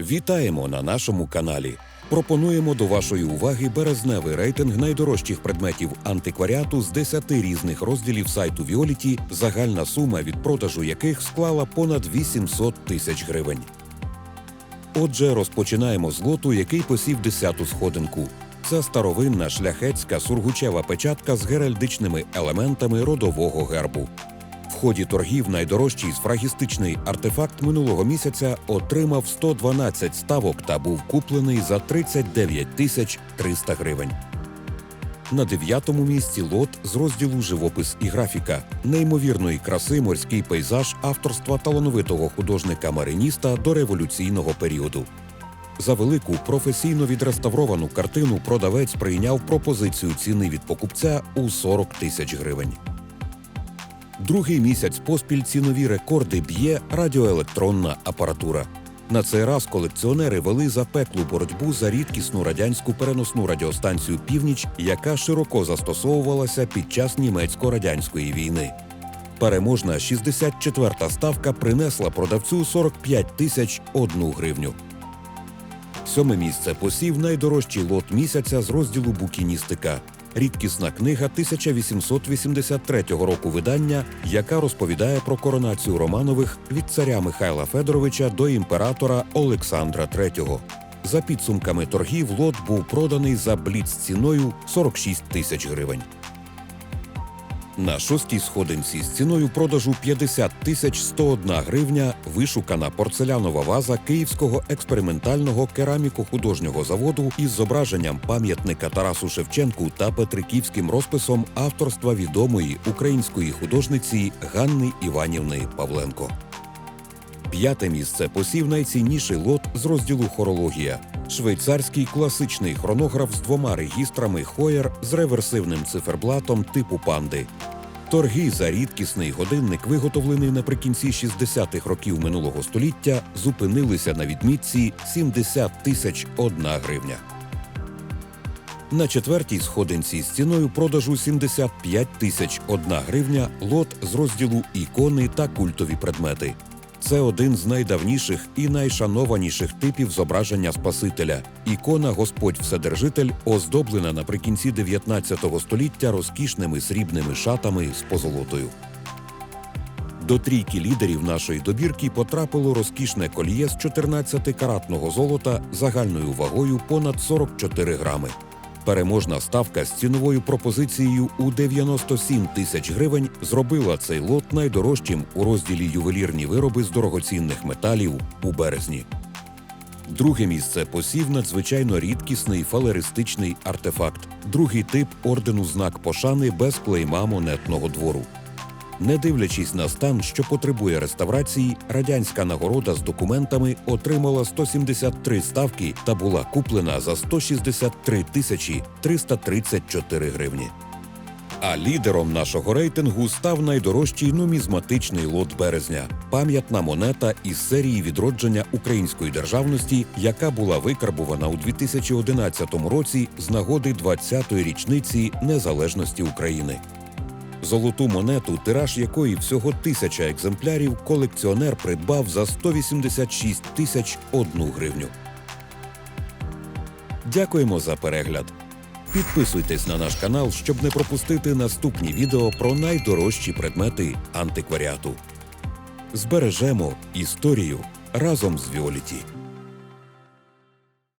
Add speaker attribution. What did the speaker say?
Speaker 1: Вітаємо на нашому каналі. Пропонуємо до вашої уваги березневий рейтинг найдорожчих предметів антикваріату з 10 різних розділів сайту Віоліті, загальна сума від продажу яких склала понад 800 тисяч гривень. Отже, розпочинаємо з лоту, який посів 10-ту сходинку. Це старовинна шляхетська сургучева печатка з геральдичними елементами родового гербу. В ході торгів найдорожчий сфрагістичний артефакт минулого місяця отримав 112 ставок та був куплений за 39 тисяч 300 гривень. На дев'ятому місці лот з розділу живопис і графіка неймовірної краси морський пейзаж авторства талановитого художника-мариніста до революційного періоду. За велику професійно відреставровану картину продавець прийняв пропозицію ціни від покупця у 40 тисяч гривень. Другий місяць поспіль цінові рекорди б'є радіоелектронна апаратура. На цей раз колекціонери вели запеклу боротьбу за рідкісну радянську переносну радіостанцію Північ, яка широко застосовувалася під час німецько-радянської війни. Переможна 64-та ставка принесла продавцю 45 тисяч одну гривню. Сьоме місце посів найдорожчий лот місяця з розділу букіністика. Рідкісна книга 1883 року видання, яка розповідає про коронацію Романових від царя Михайла Федоровича до імператора Олександра III. За підсумками торгів лот був проданий за бліц ціною 46 тисяч гривень. На шостій сходинці з ціною продажу 50 тисяч 101 гривня вишукана порцелянова ваза Київського експериментального кераміко-художнього заводу із зображенням пам'ятника Тарасу Шевченку та петриківським розписом авторства відомої української художниці Ганни Іванівни Павленко. П'яте місце посів найцінніший лот з розділу хорологія. Швейцарський класичний хронограф з двома регістрами Хоєр з реверсивним циферблатом типу панди. Торги за рідкісний годинник, виготовлений наприкінці 60-х років минулого століття, зупинилися на відмітці 70 тисяч одна гривня. На четвертій сходинці з ціною продажу 75 тисяч одна гривня лот з розділу ікони та культові предмети. Це один з найдавніших і найшанованіших типів зображення Спасителя. Ікона Господь Вседержитель оздоблена наприкінці 19 століття розкішними срібними шатами з позолотою. До трійки лідерів нашої добірки потрапило розкішне кольє з 14-каратного золота загальною вагою понад 44 грами. Переможна ставка з ціновою пропозицією у 97 тисяч гривень зробила цей лот найдорожчим у розділі ювелірні вироби з дорогоцінних металів у березні. Друге місце посів надзвичайно рідкісний фалеристичний артефакт, другий тип ордену знак пошани без клейма монетного двору. Не дивлячись на стан, що потребує реставрації, радянська нагорода з документами отримала 173 ставки та була куплена за 163 тисячі 334 гривні. А лідером нашого рейтингу став найдорожчий нумізматичний лот березня пам'ятна монета із серії відродження української державності, яка була викарбувана у 2011 році з нагоди 20-ї річниці незалежності України. Золоту монету, тираж якої всього тисяча екземплярів, колекціонер придбав за 186 тисяч одну гривню. Дякуємо за перегляд. Підписуйтесь на наш канал, щоб не пропустити наступні відео про найдорожчі предмети антикваріату. Збережемо історію разом з Віоліті.